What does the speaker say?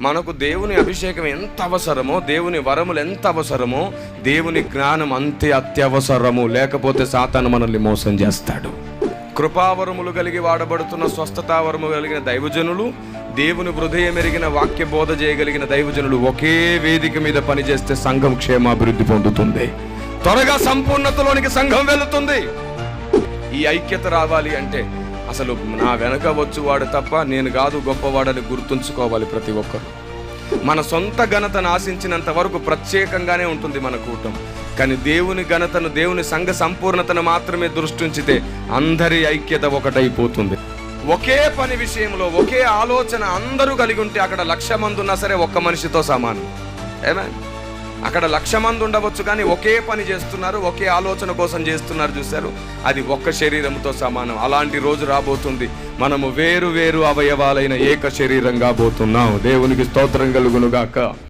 మనకు దేవుని అభిషేకం ఎంత అవసరమో దేవుని వరములు ఎంత అవసరమో దేవుని జ్ఞానం అంతే అత్యవసరము. లేకపోతే సాతాను మనల్ని మోసం చేస్తాడు. కృపావరములు కలిగి వాడబడుతున్న స్వస్థతావరము కలిగిన దైవజనులు దేవుని హృదయం ఎరిగిన వాక్య బోధ చేయగలిగిన దైవజనులు ఒకే వేదిక మీద పనిచేస్తే సంఘం క్షేమాభివృద్ధి పొందుతుంది. త్వరగా సంపూర్ణతలోనికి సంఘం వెళుతుంది. ఈ ఐక్యత రావాలి అంటే అసలు నా వెనక వచ్చువాడు తప్ప నేను కాదు గొప్పవాడని గుర్తుంచుకోవాలి ప్రతి ఒక్కరు. మన సొంత ఘనతను ఆశించినంత వరకు ప్రత్యేకంగానే ఉంటుంది మన కూటం. కానీ దేవుని ఘనతను దేవుని సంఘ సంపూర్ణతను మాత్రమే దృష్టించితే అందరి ఐక్యత ఒకటైపోతుంది. ఒకే పని విషయంలో ఒకే ఆలోచన అందరూ కలిగి ఉంటే అక్కడ లక్ష మంది ఉన్నా సరే ఒక్క మనిషితో సమానం. ఏమే? అక్కడ లక్ష మంది ఉండవచ్చు కానీ ఒకే పని చేస్తున్నారు ఒకే ఆలోచన కోసం చేస్తున్నారు చూశారు. అది ఒక్క శరీరంతో సమానం. అలాంటి రోజు రాబోతుంది. మనము వేరు వేరు అవయవాలైన ఏక శరీరంగా పోతున్నాం దేవునికి స్తోత్రం కలుగునుగాక.